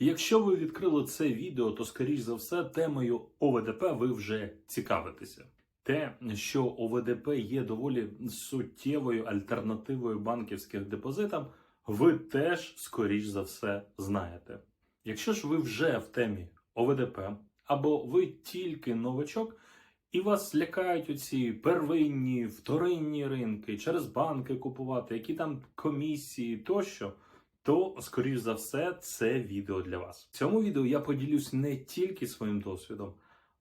Якщо ви відкрили це відео, то скоріш за все темою ОВДП ви вже цікавитеся. Те, що ОВДП є доволі суттєвою альтернативою банківських депозитам, ви теж скоріш за все знаєте. Якщо ж ви вже в темі ОВДП, або ви тільки новачок, і вас лякають оці первинні, вторинні ринки, через банки купувати, які там комісії тощо, то, скоріш за все, це відео для вас. В цьому відео я поділюсь не тільки своїм досвідом,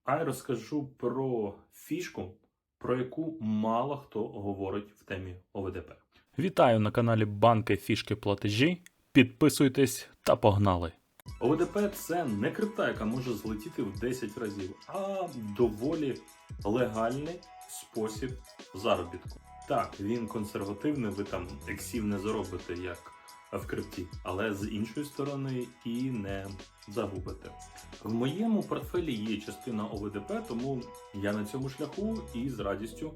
а й розкажу про фішку, про яку мало хто говорить в темі ОВДП. Вітаю на каналі Банки Фішки Платежі. Підписуйтесь та погнали! ОВДП це не крипта, яка може злетіти в 10 разів, а доволі легальний спосіб заробітку. Так, він консервативний, ви там ексів не заробите як в крипті, але з іншої сторони і не загубите. В моєму портфелі є частина ОВДП, тому я на цьому шляху і з радістю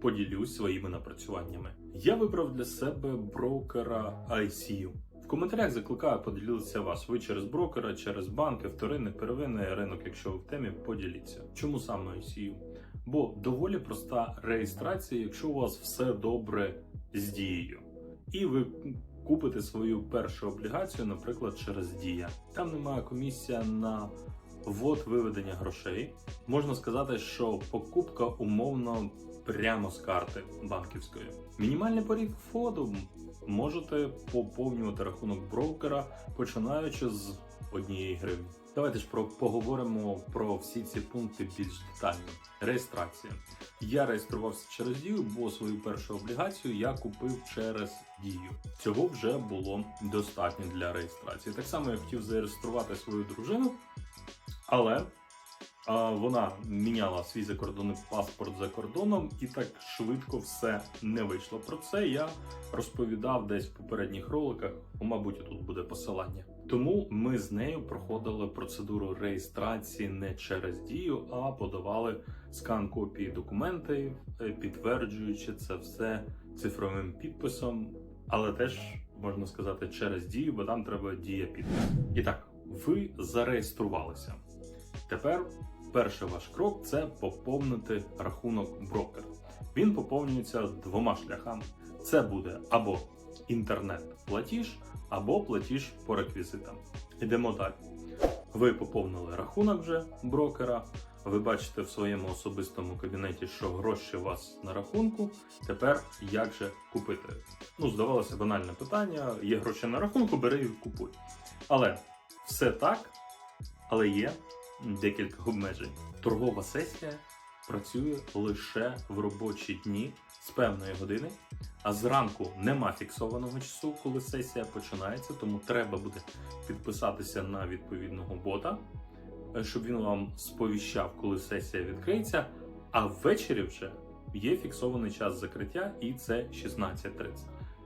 поділюсь своїми напрацюваннями. Я вибрав для себе брокера ICU. В коментарях закликаю поділитися вас. Ви через брокера, через банки, вторинний, первинний ринок, якщо ви в темі, поділіться. Чому саме ICU? Бо доволі проста реєстрація, якщо у вас все добре з дією. І ви купите свою першу облігацію, наприклад, через Дія. Там немає комісія на ввод виведення грошей. Можна сказати, що покупка умовно прямо з карти банківської. Мінімальний поріг входу можете поповнювати рахунок брокера, починаючи з однієї гривні. Давайте ж про поговоримо про всі ці пункти більш детально. Реєстрація. Я реєструвався через дію, бо свою першу облігацію я купив через дію. Цього вже було достатньо для реєстрації. Так само я хотів зареєструвати свою дружину, але а, вона міняла свій закордонний паспорт за кордоном, і так швидко все не вийшло. Про це я розповідав десь в попередніх роликах. Мабуть, тут буде посилання. Тому ми з нею проходили процедуру реєстрації не через дію, а подавали скан копії документів, е, підтверджуючи це все цифровим підписом, але теж можна сказати через дію, бо там треба дія підпис. І так, ви зареєструвалися. Тепер перший ваш крок це поповнити рахунок брокера. Він поповнюється двома шляхами: це буде або інтернет-платіж, або платіж по реквізитам. Ідемо далі. Ви поповнили рахунок вже брокера. Ви бачите в своєму особистому кабінеті, що гроші у вас на рахунку. Тепер як же купити? Ну, здавалося, банальне питання: є гроші на рахунку, бери і купуй. Але все так, але є декілька обмежень. Торгова сесія працює лише в робочі дні з певної години, а зранку нема фіксованого часу, коли сесія починається, тому треба буде підписатися на відповідного бота, е, щоб він вам сповіщав, коли сесія відкриється. А ввечері вже є фіксований час закриття, і це 16.30.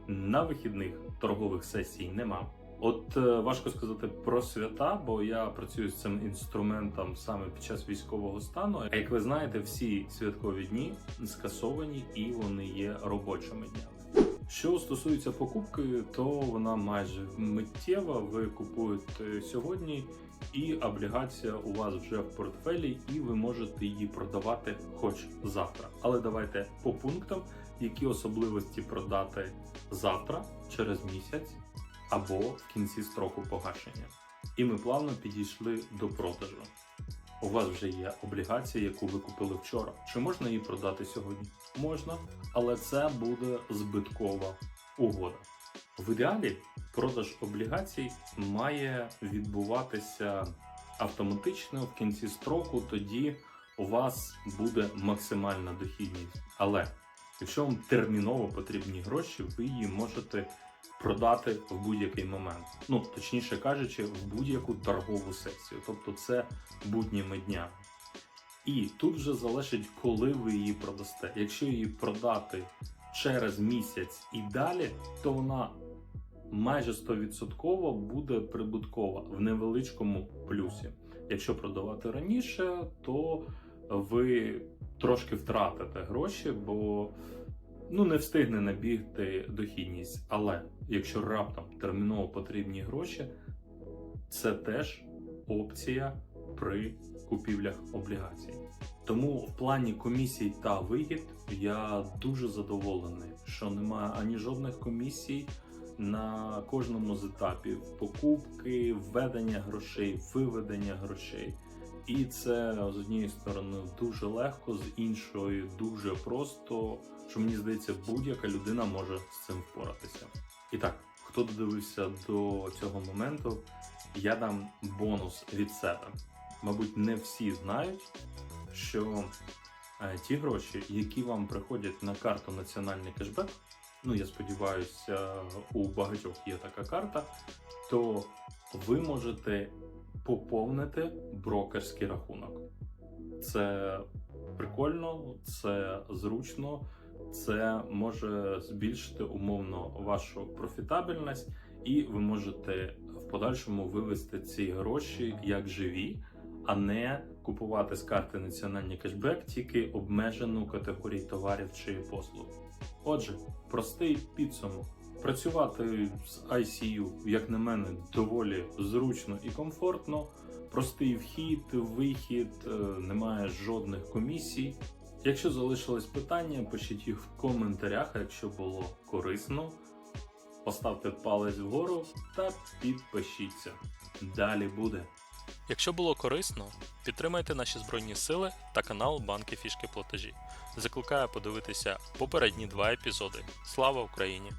На вихідних торгових сесій нема. От е, важко сказати про свята, бо я працюю з цим інструментом саме під час військового стану. А як ви знаєте, всі святкові дні скасовані і вони є робочими днями. Що стосується покупки, то вона майже миттєва. Ви купуєте сьогодні, і облігація у вас вже в портфелі, і ви можете її продавати хоч завтра. Але давайте по пунктам, які особливості продати завтра, через місяць або в кінці строку погашення. І ми плавно підійшли до продажу. У вас вже є облігація, яку ви купили вчора. Чи можна її продати сьогодні? Можна, але це буде збиткова угода. В ідеалі продаж облігацій має відбуватися автоматично в кінці строку, тоді у вас буде максимальна дохідність. Але якщо вам терміново потрібні гроші, ви її можете продати в будь-який момент. Ну, точніше кажучи, в будь-яку торгову сесію. Тобто це будніми днями. І тут вже залежить, коли ви її продасте. Якщо її продати через місяць і далі, то вона майже 100% буде прибуткова в невеличкому плюсі. Якщо продавати раніше, то ви трошки втратите гроші, бо ну не встигне набігти дохідність. Але якщо раптом терміново потрібні гроші, це теж опція при купівлях облігацій. Тому в плані комісій та вигід я дуже задоволений, що немає ані жодних комісій на кожному з етапів покупки, введення грошей, виведення грошей. І це з однієї сторони дуже легко, з іншої дуже просто. Що мені здається, будь-яка людина може з цим впоратися. І так, хто додивився до цього моменту, я дам бонус від себе. Мабуть, не всі знають, що е, ті гроші, які вам приходять на карту Національний кешбек, ну я сподіваюся, у багатьох є така карта, то ви можете поповнити брокерський рахунок. Це прикольно, це зручно, це може збільшити умовно вашу профітабельність, і ви можете в подальшому вивести ці гроші як живі, а не купувати з карти національний кешбек тільки обмежену категорію товарів чи послуг. Отже, простий підсумок. Працювати з ICU, як на мене, доволі зручно і комфортно. Простий вхід, вихід, е, немає жодних комісій. Якщо залишились питання, пишіть їх в коментарях, якщо було корисно, поставте палець вгору та підпишіться. Далі буде. Якщо було корисно, підтримайте наші збройні сили та канал Банки Фішки Платежі. Закликаю подивитися попередні два епізоди. Слава Україні!